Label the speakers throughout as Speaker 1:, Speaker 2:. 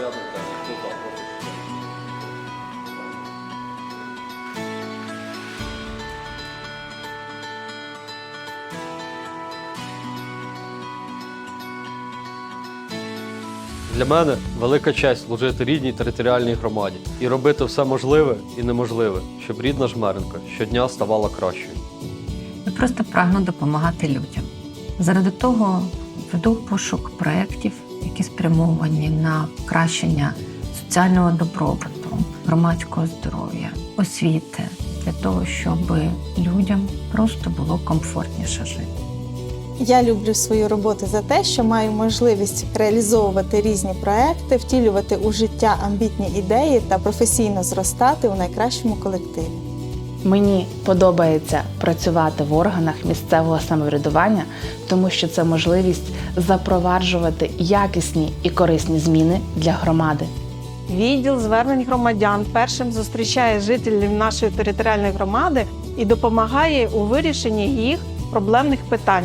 Speaker 1: Порядок денний. Хто за? Прошу. Для мене велика честь служити рідній територіальній громаді і робити все можливе і неможливе, щоб рідна жмеренка щодня ставала кращою.
Speaker 2: Я просто прагну допомагати людям. Заради того веду пошук проєктів, які спрямовані на покращення соціального добробуту, громадського здоров'я, освіти для того, щоб людям просто було комфортніше жити.
Speaker 3: Я люблю свою роботу за те, що маю можливість реалізовувати різні проекти, втілювати у життя амбітні ідеї та професійно зростати у найкращому колективі.
Speaker 4: Мені подобається працювати в органах місцевого самоврядування, тому що це можливість запроваджувати якісні і корисні зміни для громади.
Speaker 5: Відділ звернень громадян першим зустрічає жителів нашої територіальної громади і допомагає у вирішенні їх проблемних питань.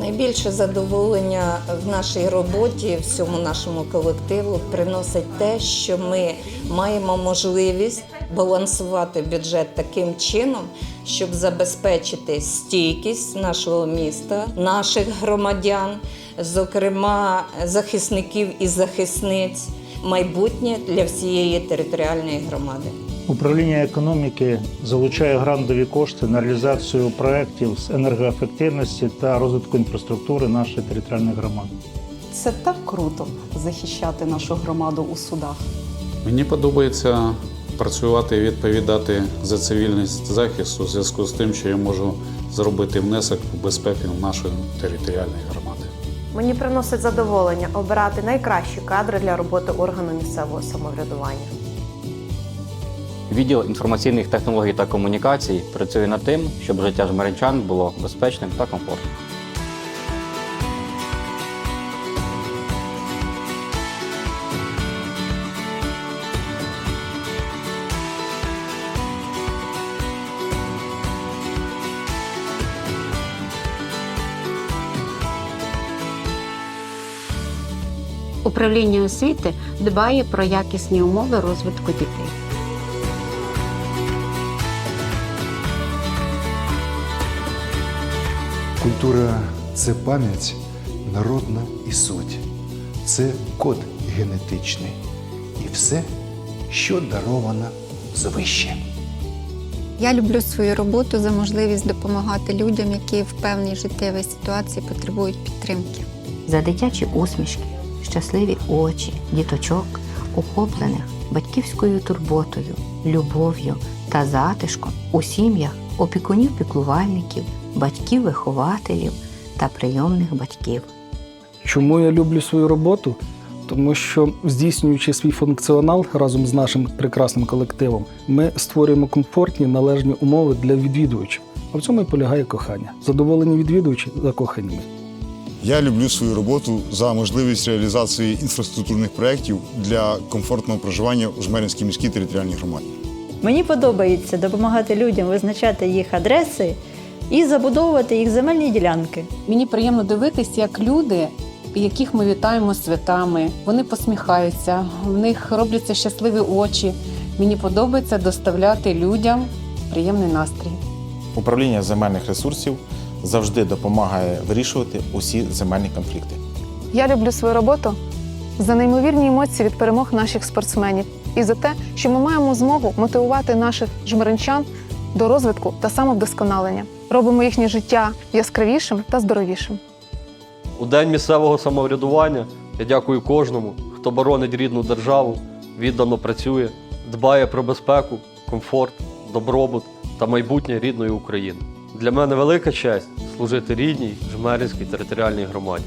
Speaker 6: Найбільше задоволення в нашій роботі, всьому нашому колективу приносить те, що ми маємо можливість балансувати бюджет таким чином, щоб забезпечити стійкість нашого міста, наших громадян, зокрема захисників і захисниць, майбутнє для всієї територіальної громади.
Speaker 7: Управління економіки залучає грантові кошти на реалізацію проєктів з енергоефективності та розвитку інфраструктури нашої територіальної громади.
Speaker 8: Це так круто захищати нашу громаду у судах.
Speaker 9: Мені подобається працювати і відповідати за цивільний захист у зв'язку з тим, що я можу зробити внесок в безпеку нашої територіальної громади.
Speaker 10: Мені приносить задоволення обирати найкращі кадри для роботи органу місцевого самоврядування.
Speaker 11: Відділ інформаційних технологій та комунікацій працює над тим, щоб життя жмеринчан було безпечним та комфортним.
Speaker 12: Управління освіти дбає про якісні умови розвитку дітей.
Speaker 13: Культура це пам'ять народна і суть. Це код генетичний. І все, що даровано звище.
Speaker 14: Я люблю свою роботу за можливість допомагати людям, які в певній життєвій ситуації потребують підтримки.
Speaker 2: За дитячі усмішки, щасливі очі, діточок, охоплених батьківською турботою, любов'ю та затишком у сім'ях опікунів-піклувальників, батьків-вихователів та прийомних батьків.
Speaker 15: Чому я люблю свою роботу? Тому що здійснюючи свій функціонал разом з нашим прекрасним колективом, ми створюємо комфортні належні умови для відвідувачів. А в цьому і полягає кохання. Задоволені відвідувачі закохані.
Speaker 16: Я люблю свою роботу за можливість реалізації інфраструктурних проєктів для комфортного проживання у Жмеринській міській територіальній громаді.
Speaker 17: Мені подобається допомагати людям визначати їх адреси і забудовувати їх земельні ділянки.
Speaker 18: Мені приємно дивитись, як люди, яких ми вітаємо святами, вони посміхаються, в них робляться щасливі очі. Мені подобається доставляти людям приємний настрій.
Speaker 19: Управління земельних ресурсів завжди допомагає вирішувати усі земельні конфлікти.
Speaker 5: Я люблю свою роботу за неймовірні емоції від перемог наших спортсменів і за те, що ми маємо змогу мотивувати наших жмеринчан до розвитку та самовдосконалення. Робимо їхнє життя яскравішим та здоровішим.
Speaker 1: У День місцевого самоврядування я дякую кожному, хто боронить рідну державу, віддано працює, дбає про безпеку, комфорт, добробут та майбутнє рідної України. Для мене велика честь служити рідній Жмеринській територіальній громаді.